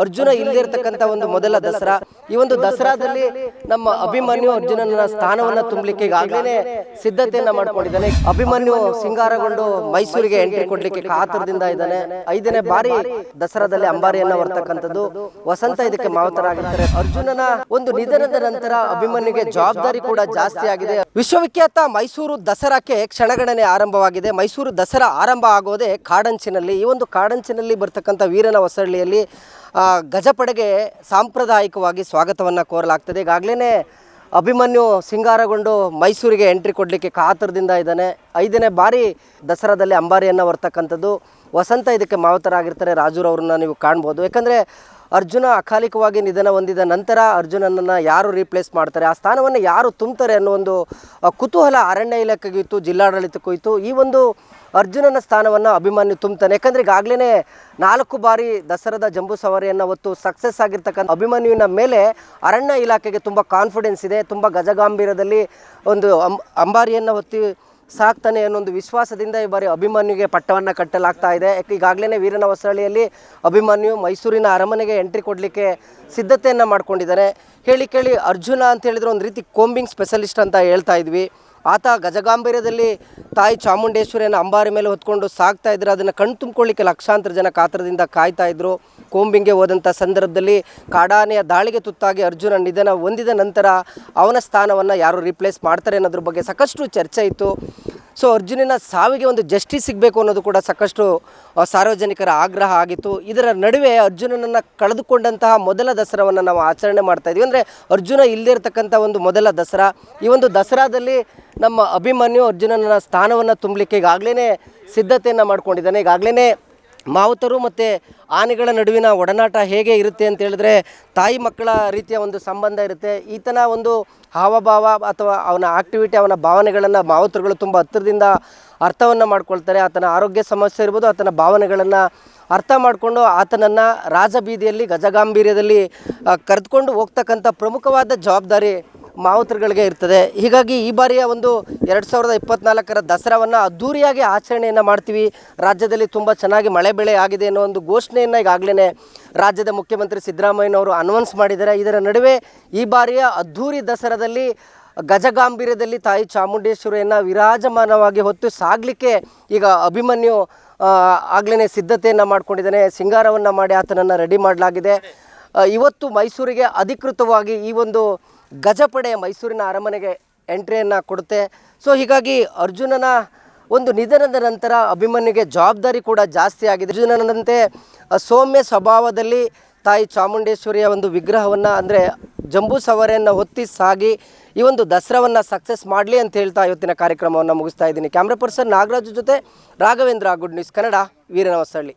ಅರ್ಜುನ ಇಲ್ಲದಿರ್ತಕ್ಕಂಥ ಒಂದು ಮೊದಲ ದಸರಾ. ಈ ಒಂದು ದಸರಾದಲ್ಲಿ ನಮ್ಮ ಅಭಿಮನ್ಯು ಅರ್ಜುನನ ಸ್ಥಾನವನ್ನ ತುಂಬಲಿಕ್ಕೆ ಈಗಾಗಲೇ ಸಿದ್ಧತೆಯನ್ನ ಮಾಡ್ಕೊಂಡಿದ್ದಾನೆ. ಅಭಿಮನ್ಯು ಸಿಂಗಾರಗೊಂಡು ಮೈಸೂರಿಗೆ ಎಂಟ್ರಿ ಕೊಡ್ಲಿಕ್ಕೆ ಕಾತರದಿಂದ ಇದ್ದಾನೆ. ಐದನೇ ಬಾರಿ ದಸರಾದಲ್ಲಿ ಅಂಬಾರಿಯನ್ನ ಹೊರತಕ್ಕಂಥದ್ದು ವಸಂತ ಇದಕ್ಕೆ ಮಾವತರಾಗಿರ್ತಾರೆ. ಅರ್ಜುನನ ಒಂದು ನಿಧನದ ನಂತರ ಅಭಿಮನ್ಯುಗೆ ಜವಾಬ್ದಾರಿ ಕೂಡ ಜಾಸ್ತಿ ಆಗಿದೆ. ವಿಶ್ವವಿಖ್ಯಾತ ಮೈಸೂರು ದಸರಾಕ್ಕೆ ಕ್ಷಣಗಣನೆ ಆರಂಭವಾಗಿದೆ. ಮೈಸೂರು ದಸರಾ ಆರಂಭ ಆಗೋದೇ ಕಾಡಂಚಿನಲ್ಲಿ. ಈ ಒಂದು ಕಾಡಂಚಿನಲ್ಲಿ ಬರ್ತಕ್ಕಂಥ ವೀರನ ಹೊಸಳ್ಳಿಯಲ್ಲಿ ಆ, ಗಜಪಡೆಗೆ ಸಾಂಪ್ರದಾಯಿಕವಾಗಿ ಸ್ವಾಗತವನ್ನು ಕೋರಲಾಗ್ತದೆ. ಈಗಾಗಲೇ ಅಭಿಮನ್ಯು ಸಿಂಗಾರಗೊಂಡು ಮೈಸೂರಿಗೆ ಎಂಟ್ರಿ ಕೊಡಲಿಕ್ಕೆ ಕಾತರದಿಂದ ಇದ್ದಾನೆ. ಐದನೇ ಬಾರಿ ದಸರಾದಲ್ಲಿ ಅಂಬಾರಿಯನ್ನು ಹೊರ್ತಕ್ಕಂಥದ್ದು ವಸಂತ ಇದಕ್ಕೆ ಮಾವತರಾಗಿರ್ತಾರೆ. ರಾಜುರವ್ರನ್ನ ನೀವು ಕಾಣ್ಬೋದು. ಯಾಕಂದರೆ ಅರ್ಜುನ ಅಕಾಲಿಕವಾಗಿ ನಿಧನ ಹೊಂದಿದ ನಂತರ ಅರ್ಜುನನನ್ನು ಯಾರು ರೀಪ್ಲೇಸ್ ಮಾಡ್ತಾರೆ? ಆ ಸ್ಥಾನವನ್ನು ಯಾರು ತುಂಬ್ತಾರೆ ಅನ್ನೋ ಒಂದು ಕುತೂಹಲ ಅರಣ್ಯ ಇಲಾಖೆಗೂ ಇತ್ತು, ಜಿಲ್ಲಾಡಳಿತಕ್ಕೂ ಇತ್ತು. ಈ ಒಂದು ಅರ್ಜುನನ ಸ್ಥಾನವನ್ನು ಅಭಿಮಾನ್ಯು ತುಂಬ್ತಾನೆ ಯಾಕಂದ್ರೆ ಈಗಾಗಲೇ ನಾಲ್ಕು ಬಾರಿ ದಸರಾದ ಜಂಬೂ ಸವಾರಿಯನ್ನು ಹೊತ್ತು ಸಕ್ಸಸ್ ಆಗಿರ್ತಕ್ಕಂಥ ಅಭಿಮನ್ಯುವಿನ ಮೇಲೆ ಅರಣ್ಯ ಇಲಾಖೆಗೆ ತುಂಬ ಕಾನ್ಫಿಡೆನ್ಸ್ ಇದೆ. ತುಂಬ ಗಜಗಾಂಭೀರ್ಯದಲ್ಲಿ ಒಂದು ಅಂಬಾರಿಯನ್ನು ಹೊತ್ತಿ ಸಾಕ್ತಾನೆ ಅನ್ನೋ ಒಂದು ವಿಶ್ವಾಸದಿಂದ ಈ ಬಾರಿ ಅಭಿಮನ್ಯುಗೆ ಪಟ್ಟವನ್ನು ಕಟ್ಟಲಾಗ್ತಾ ಇದೆ. ಈಗಾಗಲೇ ವೀರನ ಹೊಸಳ್ಳಿಯಲ್ಲಿ ಅಭಿಮನ್ಯು ಮೈಸೂರಿನ ಅರಮನೆಗೆ ಎಂಟ್ರಿ ಕೊಡಲಿಕ್ಕೆ ಸಿದ್ಧತೆಯನ್ನು ಮಾಡ್ಕೊಂಡಿದ್ದಾರೆ. ಹೇಳಿ ಕೇಳಿ ಅರ್ಜುನ ಅಂತ ಹೇಳಿದ್ರೆ ಒಂದು ರೀತಿ ಕೋಂಬಿಂಗ್ ಸ್ಪೆಷಲಿಸ್ಟ್ ಅಂತ ಹೇಳ್ತಾ ಇದ್ವಿ. ಆತ ಗಜಗಾಂಭೀರ್ಯದಲ್ಲಿ ತಾಯಿ ಚಾಮುಂಡೇಶ್ವರಿಯನ್ನು ಅಂಬಾರಿ ಮೇಲೆ ಹೊತ್ಕೊಂಡು ಸಾಗ್ತಾ ಇದ್ರು. ಅದನ್ನು ಕಣ್ ತುಂಬಿಕೊಳ್ಳಿಕ್ಕೆ ಲಕ್ಷಾಂತರ ಜನ ಕಾತರದಿಂದ ಕಾಯ್ತಾ ಇದ್ರು. ಕೋಂಬಿಂಗೆ ಹೋದಂಥ ಸಂದರ್ಭದಲ್ಲಿ ಕಾಡಾನೆಯ ದಾಳಿಗೆ ತುತ್ತಾಗಿ ಅರ್ಜುನ ನಿಧನ ಹೊಂದಿದ ನಂತರ ಅವನ ಸ್ಥಾನವನ್ನು ಯಾರು ರಿಪ್ಲೇಸ್ ಮಾಡ್ತಾರೆ ಅನ್ನೋದ್ರ ಬಗ್ಗೆ ಸಾಕಷ್ಟು ಚರ್ಚೆ ಇತ್ತು. ಸೊ ಅರ್ಜುನನ ಸಾವಿಗೆ ಒಂದು ಜಸ್ಟಿಸ್ ಸಿಗಬೇಕು ಅನ್ನೋದು ಕೂಡ ಸಾಕಷ್ಟು ಸಾರ್ವಜನಿಕರ ಆಗ್ರಹ ಆಗಿತ್ತು. ಇದರ ನಡುವೆ ಅರ್ಜುನನನ್ನು ಕಳೆದುಕೊಂಡಂತಹ ಮೊದಲ ದಸರಾವನ್ನು ನಾವು ಆಚರಣೆ ಮಾಡ್ತಾ ಇದ್ವಿ. ಅಂದರೆ ಅರ್ಜುನ ಇಲ್ಲದೇ ಇರತಕ್ಕಂಥ ಒಂದು ಮೊದಲ ದಸರಾ. ಈ ಒಂದು ದಸರಾದಲ್ಲಿ ನಮ್ಮ ಅಭಿಮನ್ಯು ಅರ್ಜುನನ ಸ್ಥಾನವನ್ನು ತುಂಬಲಿಕ್ಕೆ ಈಗಾಗಲೇ ಸಿದ್ಧತೆಯನ್ನು ಮಾಡ್ಕೊಂಡಿದ್ದಾನೆ. ಈಗಾಗಲೇ ಮಾವುತರು ಮತ್ತು ಆನೆಗಳ ನಡುವಿನ ಒಡನಾಟ ಹೇಗೆ ಇರುತ್ತೆ ಅಂತ ಹೇಳಿದ್ರೆ, ತಾಯಿ ಮಕ್ಕಳ ರೀತಿಯ ಒಂದು ಸಂಬಂಧ ಇರುತ್ತೆ. ಈತನ ಒಂದು ಹಾವಭಾವ ಅಥವಾ ಅವನ ಆಕ್ಟಿವಿಟಿ ಅವನ ಭಾವನೆಗಳನ್ನು ಮಾವುತರುಗಳು ತುಂಬ ಹತ್ತಿರದಿಂದ ಅರ್ಥವನ್ನು ಮಾಡ್ಕೊಳ್ತಾರೆ. ಆತನ ಆರೋಗ್ಯ ಸಮಸ್ಯೆ ಇರ್ಬೋದು, ಆತನ ಭಾವನೆಗಳನ್ನು ಅರ್ಥ ಮಾಡಿಕೊಂಡು ಆತನನ್ನು ರಾಜಬೀದಿಯಲ್ಲಿ, ಗಜಗಾಂಭೀರ್ಯದಲ್ಲಿ ಕರೆದುಕೊಂಡು ಹೋಗ್ತಕ್ಕಂಥ ಪ್ರಮುಖವಾದ ಜವಾಬ್ದಾರಿ ಮಾವುತರುಗಳಿಗೆ ಇರ್ತದೆ. ಹೀಗಾಗಿ ಈ ಬಾರಿಯ ಒಂದು ಎರಡು ಸಾವಿರದ ಇಪ್ಪತ್ನಾಲ್ಕರ ದಸರಾವನ್ನು ಅದ್ಧೂರಿಯಾಗಿ ಆಚರಣೆಯನ್ನು ಮಾಡ್ತೀವಿ. ರಾಜ್ಯದಲ್ಲಿ ತುಂಬ ಚೆನ್ನಾಗಿ ಮಳೆ ಬೆಳೆ ಆಗಿದೆ ಅನ್ನೋ ಒಂದು ಘೋಷಣೆಯನ್ನು ಈಗಾಗಲೇ ರಾಜ್ಯದ ಮುಖ್ಯಮಂತ್ರಿ ಸಿದ್ದರಾಮಯ್ಯನವರು ಅನೌನ್ಸ್ ಮಾಡಿದ್ದಾರೆ. ಇದರ ನಡುವೆ ಈ ಬಾರಿಯ ಅದ್ಧೂರಿ ದಸರಾದಲ್ಲಿ ಗಜಗಾಂಭೀರ್ಯದಲ್ಲಿ ತಾಯಿ ಚಾಮುಂಡೇಶ್ವರಿಯನ್ನು ವಿರಾಜಮಾನವಾಗಿ ಹೊತ್ತು ಸಾಗಲಿಕ್ಕೆ ಈಗ ಅಭಿಮನ್ಯು ಆಗ್ಲೇ ಸಿದ್ಧತೆಯನ್ನು ಮಾಡಿಕೊಂಡಿದ್ದಾನೆ. ಸಿಂಗಾರವನ್ನು ಮಾಡಿ ಆತನನ್ನು ರೆಡಿ ಮಾಡಲಾಗಿದೆ. ಇವತ್ತು ಮೈಸೂರಿಗೆ ಅಧಿಕೃತವಾಗಿ ಈ ಒಂದು ಗಜಪಡೆ ಮೈಸೂರಿನ ಅರಮನೆಗೆ ಎಂಟ್ರಿಯನ್ನು ಕೊಡುತ್ತೆ. ಸೊ ಹೀಗಾಗಿ ಅರ್ಜುನನ ಒಂದು ನಿಧನದ ನಂತರ ಅಭಿಮನ್ಯುಗೆ ಜವಾಬ್ದಾರಿ ಕೂಡ ಜಾಸ್ತಿ ಆಗಿದೆ. ಅರ್ಜುನನಂತೆ ಸೌಮ್ಯ ಸ್ವಭಾವದಲ್ಲಿ ತಾಯಿ ಚಾಮುಂಡೇಶ್ವರಿಯ ಒಂದು ವಿಗ್ರಹವನ್ನು, ಅಂದರೆ ಜಂಬೂ ಸವಾರಿಯನ್ನು ಹೊತ್ತಿ ಸಾಗಿ ಈ ಒಂದು ದಸರಾವನ್ನು ಸಕ್ಸಸ್ ಮಾಡಲಿ ಅಂತ ಹೇಳ್ತಾ ಇವತ್ತಿನ ಕಾರ್ಯಕ್ರಮವನ್ನು ಮುಗಿಸ್ತಾ ಇದ್ದೀನಿ. ಕ್ಯಾಮ್ರಾ ಪರ್ಸನ್ ನಾಗರಾಜ್ ಜೊತೆ ರಾಘವೇಂದ್ರ ಗುಡ್ ನ್ಯೂಸ್ ಕನ್ನಡ, ವೀರನವಸಳ್ಳಿ.